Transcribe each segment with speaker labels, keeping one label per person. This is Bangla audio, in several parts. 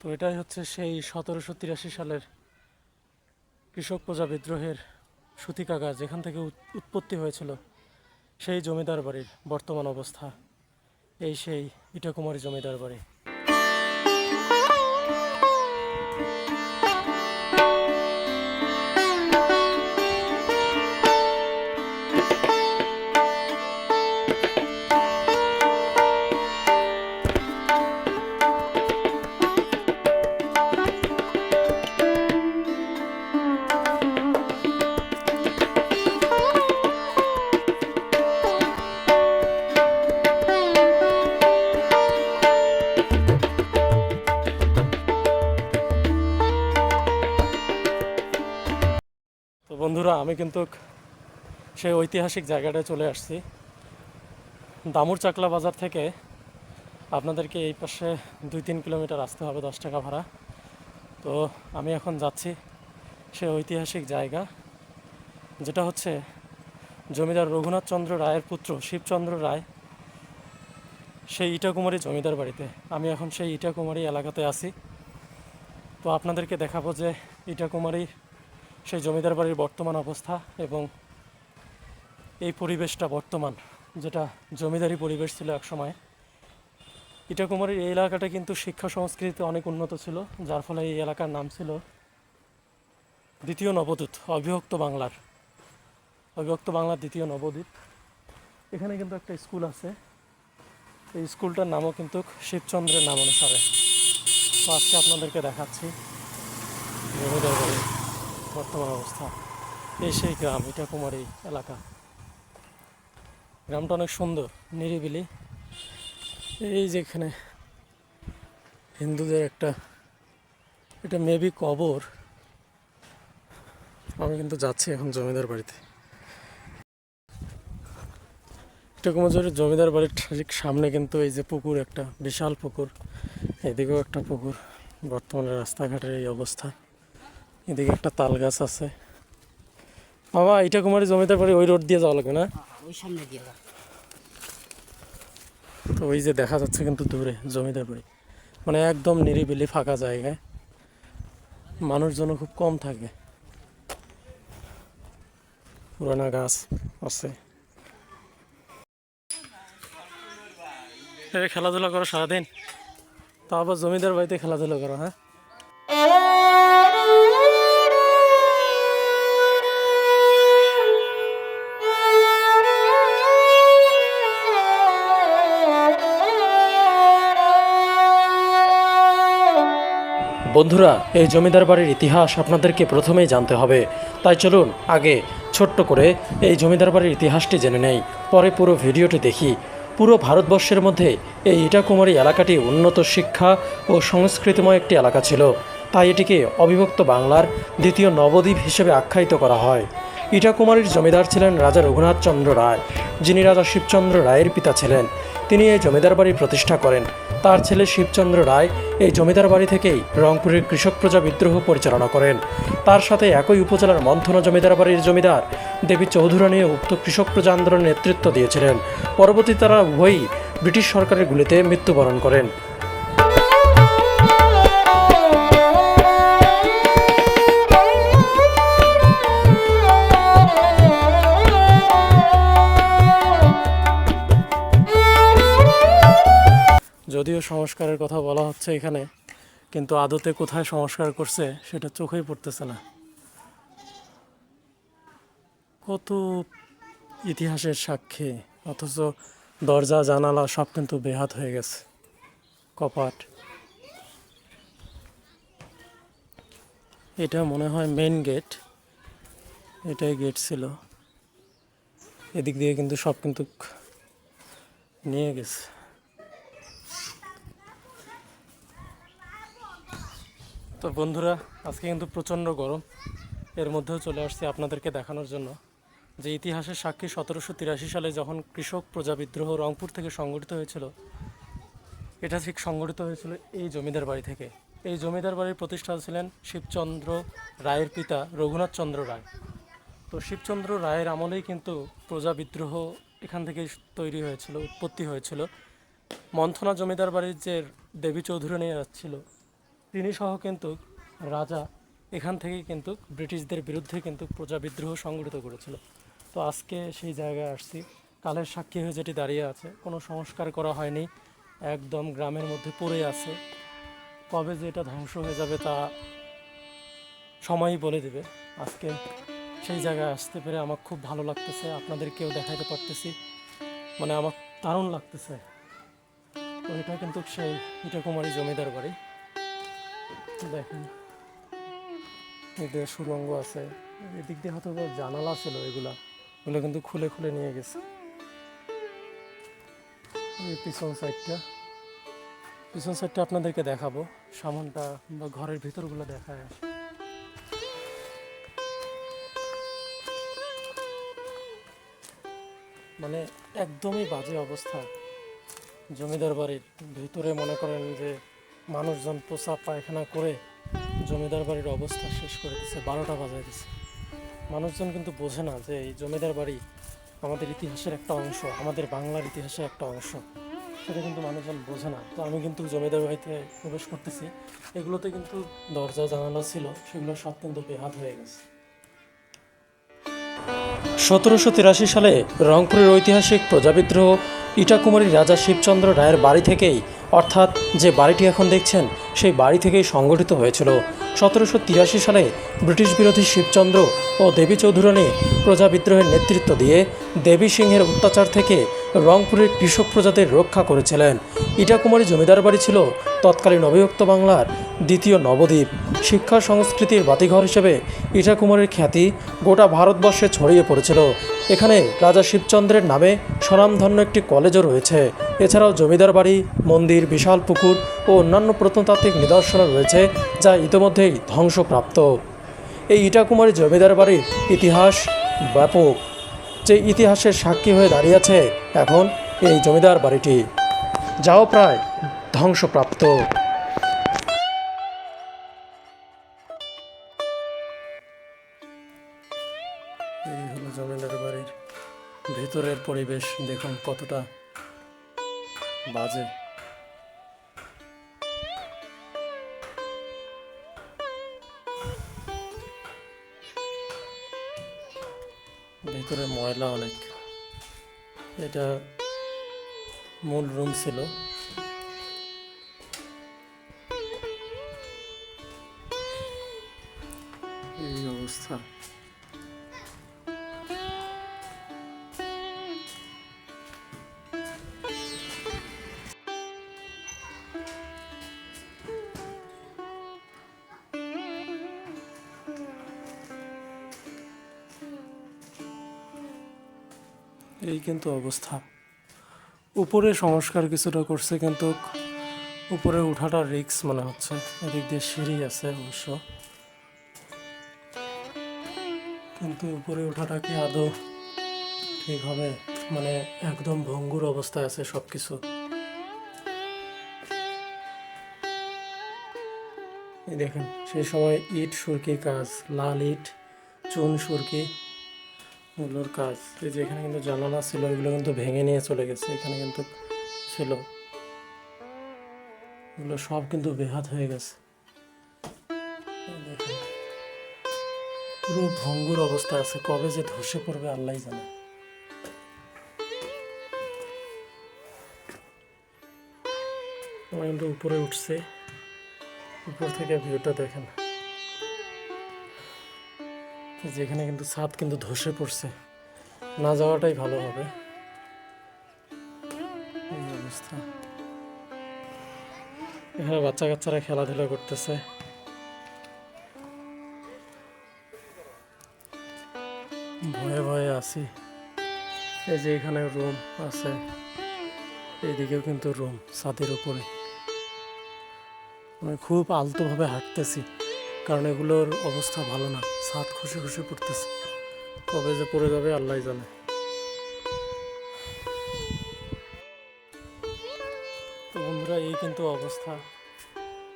Speaker 1: তো এটাই হচ্ছে সেই সতেরোশো তিরাশি সালের কৃষক প্রজা বিদ্রোহের সুতিকাগা যেখান থেকে উৎপত্তি হয়েছিল সেই জমিদার বাড়ির বর্তমান অবস্থা। এই সেই ইটাকুমারী জমিদার বাড়ি। বন্ধুরা, আমি কিন্তু সেই ঐতিহাসিক জায়গাটায় চলে আসছি। দামুর চাকলা বাজার থেকে আপনাদেরকে এই পাশে দুই তিন কিলোমিটার আসতে হবে, দশ টাকা ভাড়া। তো আমি এখন যাচ্ছি সেই ঐতিহাসিক জায়গা, যেটা হচ্ছে জমিদার রঘুনাথ চন্দ্র রায়ের পুত্র, শিবচন্দ্র রায়, সেই ইটাকুমারী জমিদার বাড়িতে। আমি এখন সেই ইটাকুমারী এলাকাতে আছি। তো আপনাদেরকে দেখাবো যে ইটাকুমারী সেই জমিদার বাড়ির বর্তমান অবস্থা এবং এই পরিবেশটা বর্তমান, যেটা জমিদারি পরিবেশ ছিল এক সময়। ইটাকুমারীর এই এলাকাটা কিন্তু শিক্ষা সংস্কৃতিতে অনেক উন্নত ছিল, যার ফলে এই এলাকার নাম ছিল দ্বিতীয় নবদ্বীপ অবিভক্ত বাংলার। অবিভক্ত বাংলার দ্বিতীয় নবদ্বীপ এখানে কিন্তু একটা স্কুল আছে। এই স্কুলটার নামও কিন্তু শিবচন্দ্রের নাম অনুসারে। তো আজকে আপনাদেরকে দেখাচ্ছি জমিদার বাড়ির বর্তমান অবস্থা। এই সেই গ্রাম, এটা কুমারী এলাকা। গ্রামটা অনেক সুন্দর, নিরিবিলি। এই যেখানে হিন্দুদের একটা, এটা মেবি কবর। আমি কিন্তু যাচ্ছি এখন জমিদার বাড়িতে। এটা কুমার জমিদার বাড়ির ঠিক সামনে কিন্তু এই যে পুকুর, একটা বিশাল পুকুর। এদিকেও একটা পুকুর। বর্তমানে রাস্তাঘাটের এই অবস্থা। এদিকে একটা তাল গাছ আছে। বাবা এটা কুমারী জমিদার বাড়ি ওই রোড দিয়ে যাওয়া লাগবে না?
Speaker 2: ওই সামনে দিয়ে
Speaker 1: তো ওই যে দেখা যাচ্ছে কিন্তু দূরে জমিদার বাড়ি। মানে একদম নিরিবিলি ফাঁকা জায়গায়। মানুষজন খুব কম থাকে। পুরানা গাছ আছে। এই খেলাধুলা করো সারাদিন। তা আবার জমিদার বাড়িতে খেলাধুলা করো হ্যাঁ? বন্ধুরা, এই জমিদার বাড়ির ইতিহাস আপনাদেরকে প্রথমেই জানতে হবে। তাই চলুন আগে ছোট্ট করে এই জমিদার বাড়ির ইতিহাসটি জেনে নেই। পরে পুরো ভিডিওটি দেখি। পুরো ভারতবর্ষের মধ্যে এই ইটাকুমারী এলাকাটি উন্নত শিক্ষা ও সংস্কৃতিময় একটি এলাকা ছিল। তাই এটিকে অবিভক্ত বাংলার দ্বিতীয় নবদ্বীপ হিসেবে আখ্যায়িত করা হয়। ইটাকুমারীর জমিদার ছিলেন রাজা রঘুনাথ চন্দ্র রায়, যিনি রাজা শিবচন্দ্র রায়ের পিতা ছিলেন। তিনি এই জমিদার বাড়ি প্রতিষ্ঠা করেন। তার ছেলে শিবচন্দ্র রায় এই জমিদার বাড়ি থেকেই রংপুরের কৃষক প্রজা বিদ্রোহ পরিচালনা করেন। তার সাথে একই উপজেলার মন্থনা জমিদার বাড়ির জমিদার দেবী চৌধুরানীও উক্ত কৃষক প্রজা আন্দোলনের নেতৃত্ব দিয়েছিলেন। পরবর্তী তারা উভয়ই ব্রিটিশ সরকারের গুলিতে মৃত্যুবরণ করেন। যদিও সংস্কারের কথা বলা হচ্ছে এখানে, কিন্তু আদতে কোথায় সংস্কার করছে সেটা চোখেই পড়তেছে না। কত ইতিহাসের সাক্ষী, অথচ দরজা, জানালা সব কিন্তু বেহাত হয়ে গেছে, কপাট। এটা মনে হয় মেন গেট এটাই গেট ছিল। এদিক দিয়ে কিন্তু সব কিন্তু নিয়ে গেছে। তো বন্ধুরা, আজকে কিন্তু প্রচণ্ড গরম। এর মধ্যেও চলে আসছি আপনাদেরকে দেখানোর জন্য। যে ইতিহাসের সাক্ষী সতেরোশো তিরাশি সালে যখন কৃষক প্রজা বিদ্রোহ রংপুর থেকে সংগঠিত হয়েছিল, এটা ঠিক সংগঠিত হয়েছিল এই জমিদার বাড়ি থেকে। এই জমিদার বাড়ির প্রতিষ্ঠা ছিলেন শিবচন্দ্র রায়ের পিতা রঘুনাথ চন্দ্র রায়। তো শিবচন্দ্র রায়ের আমলেই কিন্তু প্রজা বিদ্রোহ এখান থেকেই তৈরি হয়েছিল, উৎপত্তি হয়েছিল। মন্থনা জমিদার বাড়ির যে দেবী চৌধুরানী ছিল তিনি সহ কিন্তু রাজা এখান থেকেই কিন্তু ব্রিটিশদের বিরুদ্ধে কিন্তু প্রজা বিদ্রোহ সংগঠিত করেছিল। তো আজকে সেই জায়গায় আসছি। কালের সাক্ষী হয়ে যেটি দাঁড়িয়ে আছে, কোনো সংস্কার করা হয়নি। একদম গ্রামের মধ্যে পড়ে আছে। কবে যে এটা ধ্বংস হয়ে যাবে তা সময়ই বলে দেবে। আজকে সেই জায়গায় আসতে পেরে আমার খুব ভালো লাগতেছে। আপনাদেরকেও দেখাতে পারতেছি। মানে আমার দারুণ লাগতেছে। তো এটা কিন্তু সেই ইটাকুমারী জমিদার বাড়ি। দেখেন। এদের সুরঙ্গ আছে। এদিক দিয়ে হয়তো জানালা ছিল এগুলা। এগুলো কিন্তু খুলে খুলে নিয়ে গেছে। পিছন সাইডটা। পিছন সাইডটা আপনাদেরকে দেখাবো। সামানটা বা ঘরের ভিতরগুলো দেখায়। মানে একদমই বাজে অবস্থা। জমিদার বাড়ির ভিতরে মনে করেন যে মানুষজন প্রসাব পায়খানা করে জমিদার বাড়ির অবস্থা শেষ করে দিচ্ছে বারোটা বাজায় দিচ্ছে মানুষজন কিন্তু বোঝে না যে এই জমিদার বাড়ি আমাদের ইতিহাসের একটা অংশ, আমাদের বাংলার ইতিহাসের একটা অংশ। সেটা কিন্তু মানুষজন বোঝে না। তো আমি কিন্তু জমিদার বাড়িতে প্রবেশ করতেছি। এগুলোতে কিন্তু দরজা, জানালা ছিল, সেগুলো সব কিন্তু বেহাত হয়ে গেছে। সতেরোশো তিরাশি সালে রংপুরের ঐতিহাসিক প্রজাবিদ্রোহ ইটাকুমারী রাজা শিবচন্দ্র রায়ের বাড়ি থেকেই অর্থাৎ যে বাড়িটি এখন দেখছেন, সেই বাড়ি থেকেই সংগঠিত হয়েছিল। সতেরোশো তিরাশি সালে ব্রিটিশ বিরোধী শিবচন্দ্র ও দেবী চৌধুরানী প্রজা বিদ্রোহের নেতৃত্ব দিয়ে দেবী সিংহের অত্যাচার থেকে রংপুরের কৃষক প্রজাদের রক্ষা করেছিলেন। ইটাকুমারী জমিদার বাড়ি ছিল তৎকালীন অবিভক্ত বাংলার দ্বিতীয় নবদ্বীপ। শিক্ষা, সংস্কৃতির বাতিঘর হিসেবে ইটাকুমারীর খ্যাতি গোটা ভারতবর্ষে ছড়িয়ে পড়েছিল। এখানে রাজা শিবচন্দ্রের নামে স্বনামধন্য একটি কলেজও রয়েছে। এছাড়াও জমিদার বাড়ি, মন্দির বিশাল পুকুর ও অন্যান্য প্রত্নতাত্ত্বিক নিদর্শনও রয়েছে, যা ইতিমধ্যেই ধ্বংসপ্রাপ্ত। এই ইটাকুমারী জমিদার বাড়ির ইতিহাস ব্যাপক, যে ইতিহাসের সাক্ষী হয়ে দাঁড়িয়ে আছে এখন এই জমিদার বাড়িটি, যাও প্রায় ধ্বংসপ্রাপ্ত। এই হলো জমিদার বাড়ির ভেতরের পরিবেশ, দেখুন কতটা বাজে। ভেতরে ময়লা অনেক। এটা মূল রুম ছিল। এই অবস্থা। কিন্তু অবস্থা। উপরে সংস্কার কিছুটা করছে কিন্তু উপরে ওঠাটা রিক্স মনে হচ্ছে। এদিক দিয়ে সিঁড়ি আছে অবশ্য। কিন্তু উপরে ওঠাটা কি আদৌ ঠিক হবে? মানে একদম ভঙ্গুর অবস্থায় আছে সব কিছু দেখেন, সেই সময় ইট সুরকি কাজ, লাল ইট, চুন সুরকি এগুলোর কাজ। এই যে এখানে কিন্তু জানালা ছিল, এগুলো কিন্তু ভেঙে নিয়ে চলে গেছে, এখানে কিন্তু ছিল। এগুলো সব কিন্তু বেহাত হয়ে গেছে। পুরো ভঙ্গুর অবস্থা আছে, কবে যে ধসে পড়বে আল্লাহ জানে। আমরা কিন্তু উপরে উঠছে, উপর থেকে ভিউটা দেখেন। যেখানে কিন্তু ছাদ কিন্তু ধসে পড়ছে। না যাওয়াটাই ভালো হবে। এখানে বাচ্চা কাচ্চারা খেলাধুলা করতেছে। ভয়ে ভয়ে আছি। এই যে এখানে রুম আছে। এইদিকেও কিন্তু রুম ছাদের উপরে। আমি খুব আলতোভাবে হাঁটতেছি। কারণ এগুলোর অবস্থা ভালো না। ছাদ খুশি খুশি পড়তেছে। কবে যে পড়ে যাবে আল্লাহ জানে। তো বন্ধুরা, এই কিন্তু অবস্থা।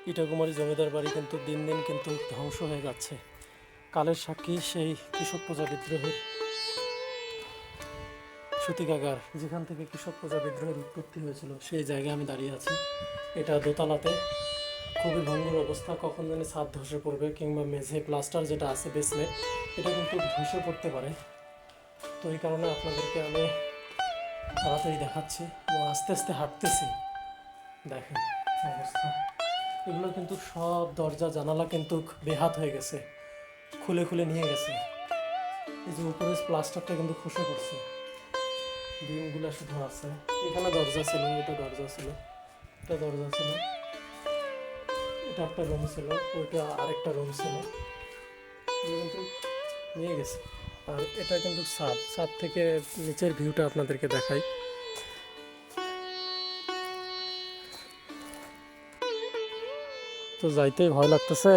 Speaker 1: ইটাকুমারী জমিদার বাড়ি কিন্তু দিন দিন কিন্তু ধ্বংস হয়ে যাচ্ছে। কালের সাক্ষী সেই কৃষক প্রজা বিদ্রোহের সূতিকাগার যেখান থেকে কৃষক প্রজা বিদ্রোহের উৎপত্তি হয়েছিল, সেই জায়গায় আমি দাঁড়িয়ে আছি। এটা দোতলাতে। খুবই ভঙ্গুর অবস্থা, কখন জানি ছাদ ধসে পড়বে কিংবা মেঝে প্লাস্টার যেটা আছে বেসমেন্ট এটা কিন্তু ধসে পড়তে পারে। তো এই কারণে আপনাদেরকে আমি তাড়াতাড়ি দেখাচ্ছি এবং আস্তে আস্তে হাঁটতেছি। দেখেন অবস্থা। এগুলো কিন্তু সব দরজা, জানালা কিন্তু বেহাত হয়ে গেছে, খুলে খুলে নিয়ে গেছে। এই যে উপরে প্লাস্টারটা কিন্তু খসে পড়ছে। বিমগুলো শুধু আছে। এখানে দরজা ছিল, এটা দরজা ছিল, এটা দরজা ছিল। এটা একটা রুম ছিল, ওইটা আরেকটা রুম ছিল। কিন্তু নিয়ে গেছে। আর এটা কিন্তু ছাদ ছাদ থেকে নিচের ভিউটা আপনাদেরকে দেখাই। তো যাইতেই ভয় লাগতেছে।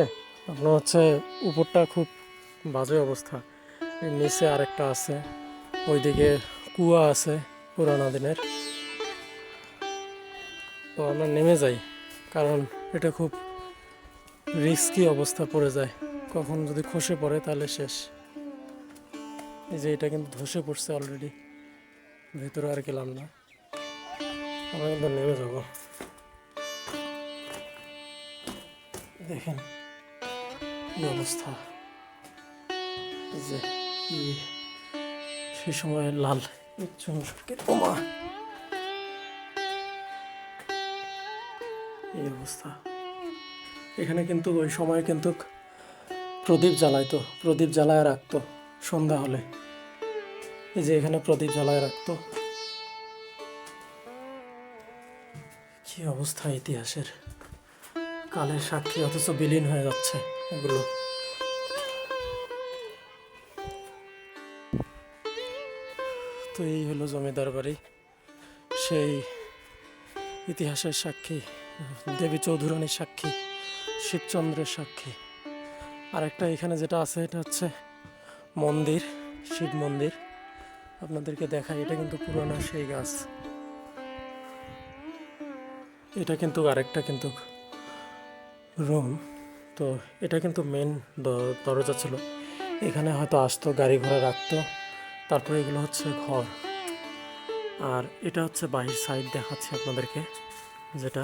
Speaker 1: আপনার হচ্ছে উপরটা খুব বাজে অবস্থা। নিচে আরেকটা আছে। ওইদিকে কুয়া আছে পুরানো দিনের। তো আমরা নেমে যাই, কারণ এটা খুব রিস্কি অবস্থা পড়ে যায়। কখন যদি খসে পড়ে তাহলে শেষ। এই যে এটা কিন্তু ধসে পড়ছে অলরেডি ভেতরে আর গেলাম না। আমরা কিন্তু নেমে যাব। দেখেন কি অবস্থা। যে সেই সময় লাল। ওমা এই অবস্থা। এখানে কিন্তু ওই সময় কিন্তু প্রদীপ জ্বালাইতো, প্রদীপ জ্বালায় রাখতো সন্ধ্যা হলে। এই যে এখানে প্রদীপ জ্বালায় রাখতো। কি অবস্থা ইতিহাসের? কালের সাক্ষী অথচ বিলীন হয়ে যাচ্ছে এগুলো। তো এই হলো জমিদার বাড়ি। সেই ইতিহাসের সাক্ষী, দেবী চৌধুরানীর সাক্ষী। শিবচন্দ্রের সাক্ষী। আর একটা এখানে যেটা আছে, এটা হচ্ছে মন্দির, শিব মন্দির। আপনাদেরকে দেখাই, এটা কিন্তু পুরোনো সেই গাছ। এটা কিন্তু আরেকটা কিন্তু রুম তো এটা কিন্তু মেন দরজা ছিল। এখানে হয়তো আসতো, গাড়ি ঘোড়া রাখতো। তারপরে এগুলো হচ্ছে ঘর। আর এটা হচ্ছে বাহির সাইড দেখাচ্ছি আপনাদেরকে, যেটা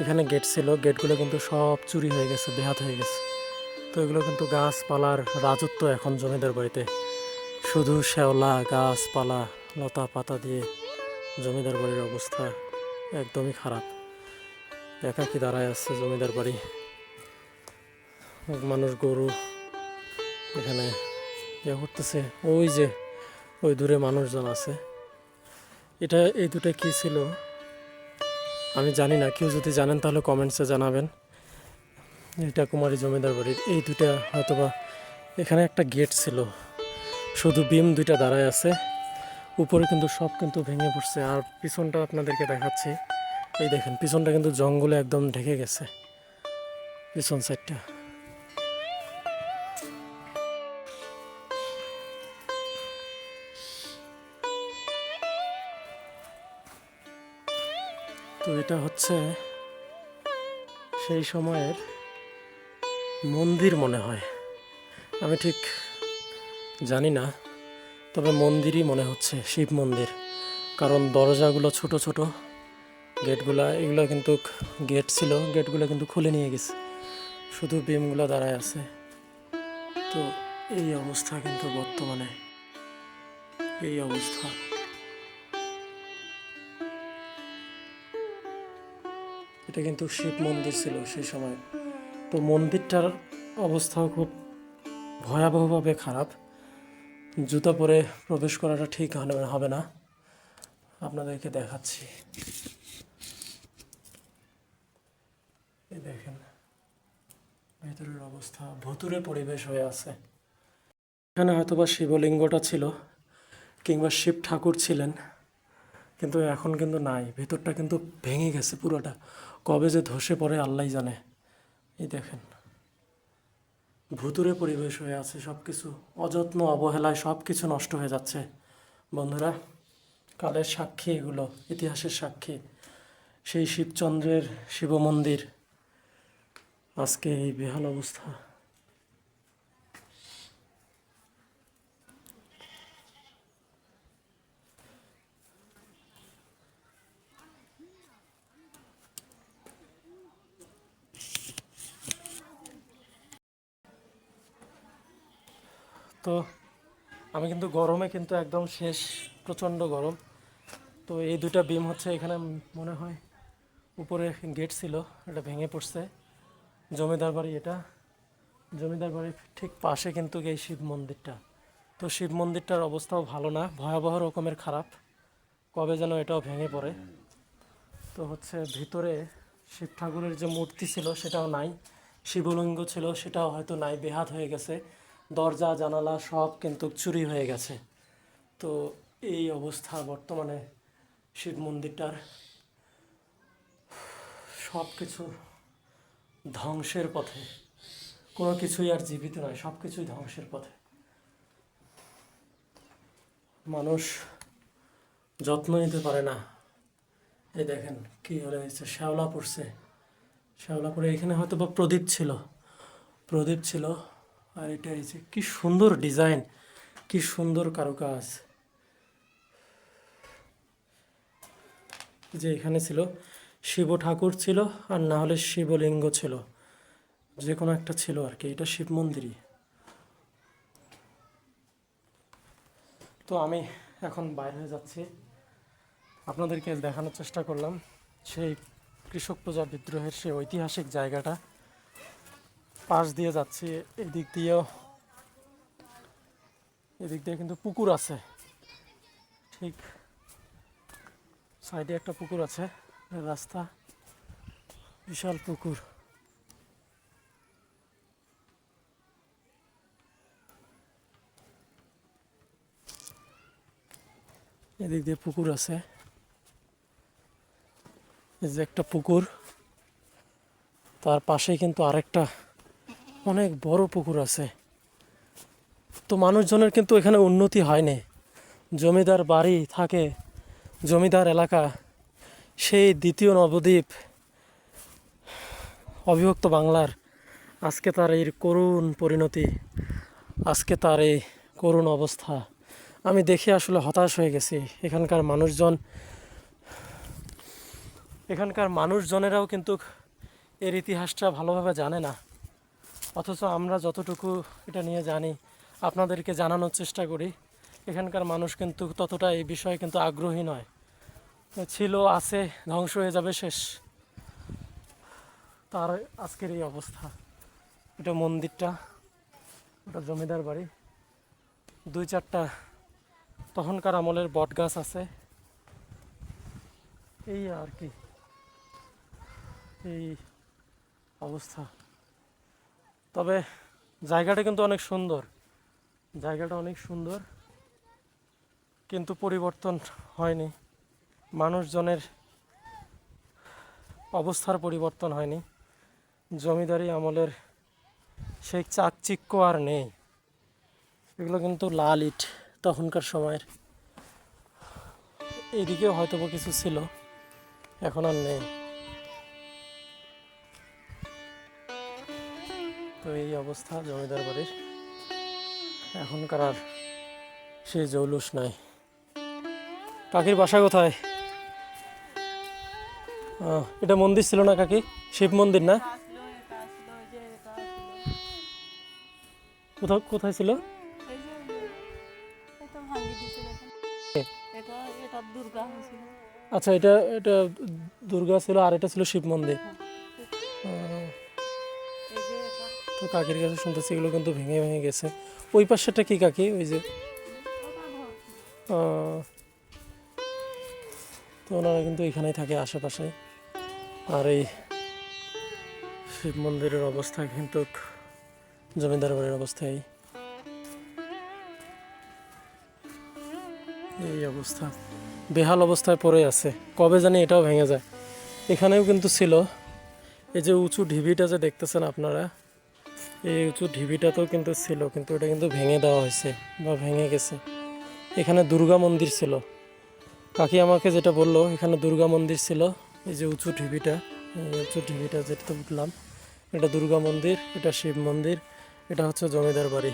Speaker 1: এখানে গেট ছিল গেটগুলো কিন্তু সব চুরি হয়ে গেছে, বেহাত হয়ে গেছে। তো এগুলো কিন্তু গাছপালার রাজত্ব এখন জমিদার বাড়িতে। শুধু শ্যাওলা, গাছপালা, লতা পাতা দিয়ে জমিদার বাড়ির অবস্থা একদমই খারাপ। একাকি দাঁড়ায় আছে জমিদার বাড়ি। মানুষ গরু এখানে ইয়ে করতেছে। ওই যে, ওই দূরে মানুষজন আছে। এটা, এই দুটো কী ছিল? আমি জানি না, কেউ যদি জানেন তাহলে কমেন্টসে জানাবেন। এটা কুমারী জমিদার বাড়ির, এই দুটা হয়তোবা এখানে একটা গেট ছিল। শুধু বিম দুইটা দাঁড়ায় আছে। উপরে কিন্তু সব কিন্তু ভেঙে পড়ছে। আর পিছনটা আপনাদেরকে দেখাচ্ছি। এই দেখেন, পিছনটা কিন্তু জঙ্গলে একদম ঢেকে গেছে। পিছন সাইডটা তো এটা হচ্ছে সেই সময়ের মন্দির মনে হয়। আমি ঠিক জানি না, তবে মন্দিরই মনে হচ্ছে শিব মন্দির। কারণ দরজাগুলো ছোট ছোট, গেটগুলা, এগুলো কিন্তু গেট ছিল, গেটগুলো কিন্তু খুলে নিয়ে গেছে। শুধু বিমগুলো দাঁড়ায় আছে। তো এই অবস্থা কিন্তু বর্তমানে। এই অবস্থা। এটা কিন্তু শিব মন্দির ছিল সেই সময়। তো মন্দিরটার অবস্থাও খুব ভয়াবহভাবে খারাপ। জুতা পরে প্রবেশ করাটা ঠিক হবে- না। আপনাদেরকে দেখাচ্ছি। দেখেন, ভেতরের অবস্থা ভুতুরে পরিবেশ হয়ে আছে। এখানে হয়তোবা শিবলিঙ্গটা ছিল কিংবা শিব ঠাকুর ছিলেন, কিন্তু এখন কিন্তু নাই। ভেতরটা কিন্তু ভেঙে গেছে পুরোটা। কবে যে ধসে পড়ে আল্লাহ জানে। এই দেখেন। ভুতুরে পরিবেশ হয়ে আছে সব কিছু অযত্ন, অবহেলায় সব কিছু নষ্ট হয়ে যাচ্ছে। বন্ধুরা, কালের সাক্ষী এগুলো, ইতিহাসের সাক্ষী। সেই শিবচন্দ্রের শিব মন্দির আজকে এই বেহাল অবস্থা তো আমি কিন্তু গরমে কিন্তু একদম শেষ, প্রচণ্ড গরম। তো এই দুটা বিম হচ্ছে এখানে মনে হয় উপরে গেট ছিল, এটা ভেঙে পড়ছে। জমিদার বাড়ি এটা। জমিদার বাড়ির ঠিক পাশে কিন্তু এই শিব মন্দিরটা। তো শিব মন্দিরটার অবস্থাও ভালো না, ভয়াবহ রকমের খারাপ। কবে যেন এটাও ভেঙে পড়ে। তো হচ্ছে ভিতরে শিব ঠাকুরের যে মূর্তি ছিল সেটাও নাই, শিবলিঙ্গ ছিল সেটাও হয়তো নাই, বেহাত হয়ে গেছে। দরজা, জানালা সব কিন্তু চুরি হয়ে গেছে। তো এই অবস্থা বর্তমানে শিব মন্দিরটার। সব কিছু ধ্বংসের পথে। কোনো কিছুই আর জীবিত নয়, সব কিছুই ধ্বংসের পথে। মানুষ যত্ন নিতে পারে না। এই দেখেন কি হলে হয়েছে শ্যাওলা পড়ছে। শ্যাওলা পড়ে এখানে হয়তো বা প্রদীপ ছিল। প্রদীপ ছিল আর এটা হয়েছে কি সুন্দর ডিজাইন, কি সুন্দর কারুকাজ। যে এখানে ছিল, শিব ঠাকুর ছিল আর না হলে শিবলিঙ্গ ছিল। যে কোনো একটা ছিল আর কি, এটা শিব মন্দিরই। তো আমি এখন বাইরে হয়ে যাচ্ছি। আপনাদেরকে দেখানোর চেষ্টা করলাম, সেই কৃষক পূজা বিদ্রোহের সেই ঐতিহাসিক জায়গাটা। পাশ দিয়ে যাচ্ছি, এদিক দিয়েও। এদিক দিয়ে কিন্তু পুকুর আছে। ঠিক সাইডে একটা পুকুর আছে রাস্তা বিশাল পুকুর। এদিক দিয়ে পুকুর আছে। এই যে একটা পুকুর, তার পাশে কিন্তু আরেকটা অনেক বড় পুকুর আছে। তো মানুষজনের কিন্তু এখানে উন্নতি হয়নি। জমিদার বাড়ি থাকে, জমিদার এলাকা, সেই দ্বিতীয় নবদ্বীপ, অবিভক্ত বাংলার। আজকে তার এই করুণ পরিণতি, আজকে তার এই করুণ অবস্থা। আমি দেখে আসলে হতাশ হয়ে গেছি। এখানকার মানুষজন, এখানকার মানুষজনেরাও কিন্তু এর ইতিহাসটা ভালোভাবে জানে না। অথচ আমরা যতটুকু এটা নিয়ে জানি, আপনাদেরকে জানানোর চেষ্টা করি। এখানকার মানুষ কিন্তু ততটা এই বিষয়ে কিন্তু আগ্রহী নয়। ছিল, আছে, ধ্বংস হয়ে যাবে শেষ। তার আজকের এই অবস্থা। এটা মন্দিরটা, ওটা জমিদার বাড়ি। দুই চারটা তখনকার আমলের বট গাছ আছে। এই আর কি। এই অবস্থা। তবে জায়গাটা কিন্তু অনেক সুন্দর। জায়গাটা অনেক সুন্দর। কিন্তু পরিবর্তন হয়নি। মানুষজনের অবস্থার পরিবর্তন হয়নি। জমিদারি আমলের সেই চাকচিক্য আর নেই। এগুলো কিন্তু লাল ইট তখনকার সময়ের। এইদিকেও হয়তো কিছু ছিল। এখন আর নেই। তো এই অবস্থা জমিদার বাড়ির। এখনকার আর সেই জৌলুস নাই। কাকির বাসা কোথায়? এটা মন্দির ছিল না কাকি? শিব মন্দির না? কোথাও, কোথায় ছিল? আচ্ছা এটা এটা দুর্গা ছিল আর এটা ছিল শিব মন্দির। তো কাকির কাছে শুনতেছি এগুলো কিন্তু ভেঙে ভেঙে গেছে। ওই পাশেটা কি কাকি? ওই যে তো ওনারা কিন্তু এখানেই থাকে আশেপাশে। আর এই শিব মন্দিরের অবস্থা কিন্তু জমিদার বাড়ির অবস্থায় এই অবস্থা। বেহাল অবস্থায় পড়ে আছে। কবে জানি এটাও ভেঙে যায়। এখানেও কিন্তু ছিল। এই যে উঁচু ঢিবিটা যে দেখতেছেন আপনারা এই উঁচু ঢিবিটাতেও কিন্তু ছিল, কিন্তু এটা কিন্তু ভেঙে দেওয়া হয়েছে বা ভেঙে গেছে। এখানে দুর্গা মন্দির ছিল। কাকি আমাকে যেটা বলল, এখানে দুর্গা মন্দির ছিল, এই যে উঁচু ঢিবিটা উঁচু ঢিবিটা যেটা উঠলাম, এটা দুর্গা মন্দির, এটা শিব মন্দির, এটা হচ্ছে জমিদার বাড়ি।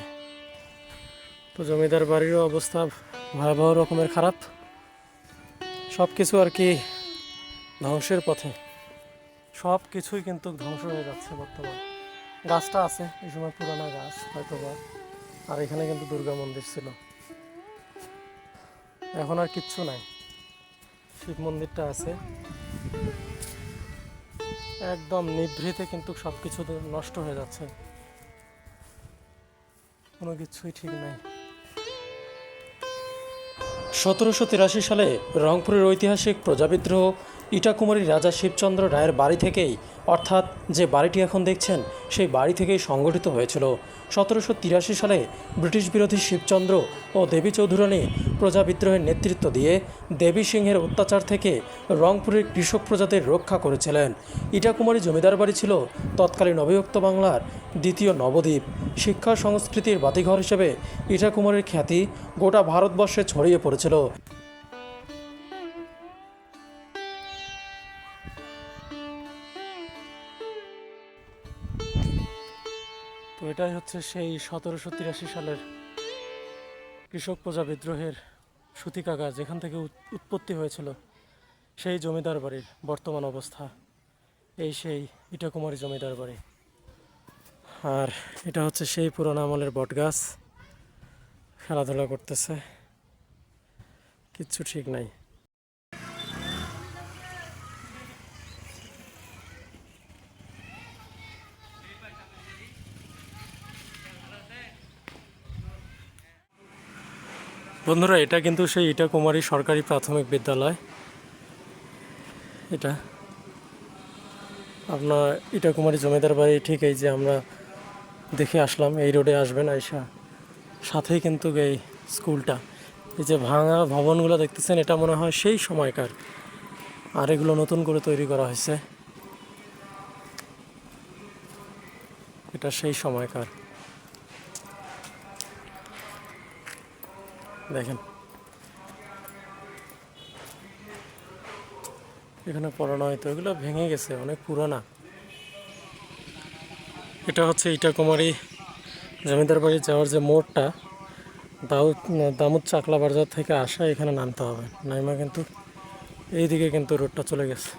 Speaker 1: তো জমিদার বাড়িরও অবস্থা ভয়াবহ রকমের খারাপ। সব কিছু আর কি ধ্বংসের পথে। সব কিছুই কিন্তু ধ্বংস হয়ে যাচ্ছে বর্তমান। গাছটা আছে, এই সময় পুরানো গাছ হয়তো বা আর এখানে কিন্তু দুর্গা মন্দির ছিল। এখন আর কিচ্ছু নাই। শিব মন্দিরটা আছে। একদম নিভৃতে কিন্তু সব কিছু নষ্ট হয়ে যাচ্ছে। কোনো কিছুই ঠিক নাই। সতেরোশো তিরাশি সালে রংপুরের ঐতিহাসিক প্রজাবিদ্রোহ ইটাকুমারী রাজা শিবচন্দ্র রায়ের বাড়ি থেকেই, অর্থাৎ যে বাড়িটি এখন দেখছেন, সেই বাড়ি থেকেই সংগঠিত হয়েছিল। সতেরোশো তিরাশি সালে ব্রিটিশ বিরোধী শিবচন্দ্র ও দেবী চৌধুরানী প্রজাবিদ্রোহের নেতৃত্ব দিয়ে দেবী সিংহের অত্যাচার থেকে রংপুরের কৃষক প্রজাদের রক্ষা করেছিলেন। ইটাকুমারী জমিদার বাড়ি ছিল তৎকালীন অবিভক্ত বাংলার দ্বিতীয় নবদ্বীপ। শিক্ষা, সংস্কৃতির বাতিঘর হিসেবে ইটাকুমারীর খ্যাতি গোটা ভারতবর্ষে ছড়িয়ে পড়েছিল। এটাই হচ্ছে সেই সতেরোশো তিরাশি সালের কৃষক প্রজা বিদ্রোহের সুতিকাগা যেখান থেকে উৎপত্তি হয়েছিল সেই জমিদার বাড়ির বর্তমান অবস্থা। এই সেই ইটাকুমারী জমিদার বাড়ি। আর এটা হচ্ছে সেই পুরোনো আমলের বটগাছ। খেলাধুলা করতেছে। কিচ্ছু ঠিক নাই। বন্ধুরা, এটা কিন্তু সেই ইটাকুমারী সরকারি প্রাথমিক বিদ্যালয়। এটা। আপনার ইটাকুমারী জমিদার বাড়ি ঠিক এই যে আমরা দেখে আসলাম, এই রোডে আসবেন আইসা। সাথেই কিন্তু এই স্কুলটা। এই যে ভাঙা ভবনগুলো দেখতেছেন, এটা মনে হয় সেই সময়কার। আর এগুলো নতুন করে তৈরি করা হয়েছে। এটা সেই সময়কার। দেখেন। এখানে পড়ানো হয়তো, এগুলো ভেঙে গেছে, অনেক পুরানা। এটা হচ্ছে ইটাকুমারী জমিদার বাড়ি যাওয়ার যে মোড়টা, দাউদ, দামুদ চাকলা বাজার থেকে আসা এখানে নামতে হবে। নাইমা কিন্তু এইদিকে কিন্তু রোডটা চলে গেছে।